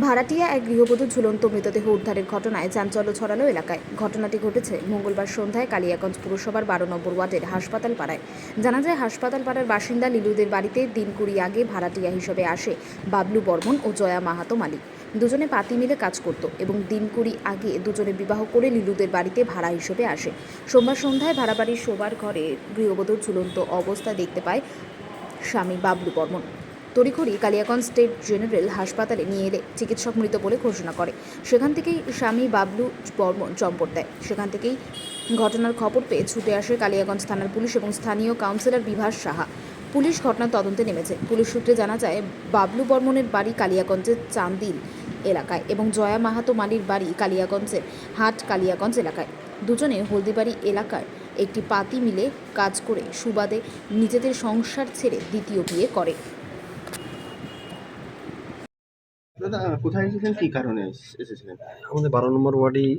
ভাড়াটিয়া এক গৃহবধূর ঝুলন্ত মৃতদেহ উদ্ধারের ঘটনায় চাঞ্চল্য ছড়ালো এলাকায়। ঘটনাটি ঘটেছে মঙ্গলবার সন্ধ্যায় কালিয়াগঞ্জ পুরসভার বারো নম্বর ওয়ার্ডের হাসপাতাল পাড়ায়। জানা যায়, হাসপাতাল পাড়ার বাসিন্দা লিলুদের বাড়িতে দিন কুড়ি আগে ভাড়াটিয়া হিসেবে আসে বাবলু বর্মন ও জয়া মাহাতো মালিক। দুজনে পাতি মিলে কাজ করত এবং দিন কুড়ি আগে দুজনে বিবাহ করে লিলুদের বাড়িতে ভাড়া হিসেবে আসে। সোমবার সন্ধ্যায় ভাড়া বাড়ির শোবার ঘরে গৃহবধূর ঝুলন্ত অবস্থা দেখতে পায় স্বামী বাবলু বর্মন। তড়িঘড়ি কালিয়াগঞ্জ স্টেট জেনারেল হাসপাতালে নিয়ে এলে চিকিৎসক মৃত বলে ঘোষণা করে। সেখান থেকেই স্বামী বাবলু বর্মন চম্পট দেয়। সেখান থেকেই ঘটনার খবর পেয়ে ছুটে আসে কালিয়াগঞ্জ থানার পুলিশ এবং স্থানীয় কাউন্সিলর বিভাস সাহা। পুলিশ ঘটনার তদন্তে নেমেছে। পুলিশ সূত্রে জানা যায়, বাবলু বর্মনের বাড়ি কালিয়াগঞ্জের চান্দিল এলাকায় এবং জয়া মাহাতো মালির বাড়ি কালিয়াগঞ্জের হাট কালিয়াগঞ্জ এলাকায়। দুজনে হলদিবাড়ি এলাকায় একটি পাতি মিলে কাজ করে সুবাদে নিজেদের সংসার ছেড়ে দ্বিতীয় বিয়ে করে। দাদা, কোথায় এসেছিলেন? কী কারণে এস- এসেছিলেন? আমাদের বারো নম্বর ওয়ার্ডেই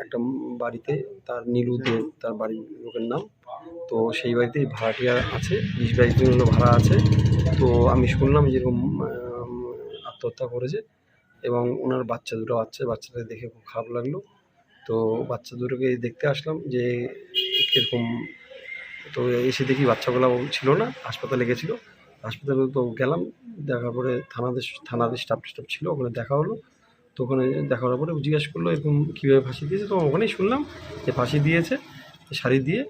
একটা বাড়িতে তার নীলু দে, তার বাড়ির লোকের নাম। তো সেই বাড়িতেই ভাড়াটিয়া আছে, বিশ বাইশ দিন হলো ভাড়া আছে। তো আমি শুনলাম যেরকম আত্মহত্যা করেছে এবং ওনার বাচ্চা দুটো আছে বাচ্চাদের দেখে খুব খারাপ লাগল। তো বাচ্চা দুটোকে দেখতে আসলাম যে কীরকম, তো এসে দেখি বাচ্চাগুলো ছিল না, হাসপাতালে গেছিল। হাসপাতালে তো গেলাম দেখার পরে থানাদের থানাদের স্টাফ স্টাফ ছিল ওখানে দেখা হলো। তো ওখানে দেখা হওয়ার পরে জিজ্ঞাসা করল এরকম কীভাবে ফাঁসি দিয়েছে তো ওখানেই শুনলাম যে ফাঁসি দিয়েছে শাড়ি দিয়ে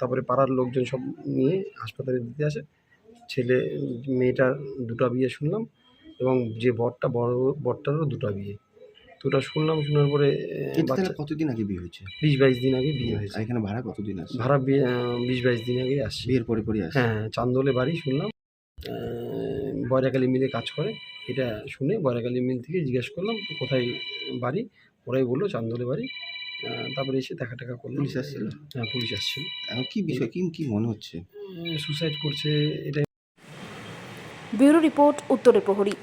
তারপরে পাড়ার লোকজন সব নিয়ে হাসপাতালে দিতে আসে। ছেলে মেয়েটার দুটো বিয়ে শুনলাম এবং যে বরটা বড় বরটারও দুটো বিয়ে। দুটো শুনলাম শোনার পরে কতদিন আগে বিয়ে হয়েছে? বিশ বাইশ দিন আগে বিয়ে হয়েছে। এখানে ভাড়া কতদিন আছে? ভাড়া বিয়ে বিশ বাইশ দিন আগে আসছে। বিয়ের পরে পরে আসে হ্যাঁ চান্দোলে বাড়ি শুনলাম। বয়রাকালী মিলে কাজ করে। এটা শুনে বয়রাকালী মিল থেকে জিজ্ঞেস করলাম তো কোথায় বাড়ি? ওরাই বলল চান্দলে বাড়ি। তারপরে এসে দেখা টাকা করল পুলিশ আসছিল? হ্যাঁ পুলিশ আসছিল। এখন কি বিষয়? কি কি মনে হচ্ছে? সুসাইড করছে এটা ব্যুরো রিপোর্ট উত্তরে প্রহরী।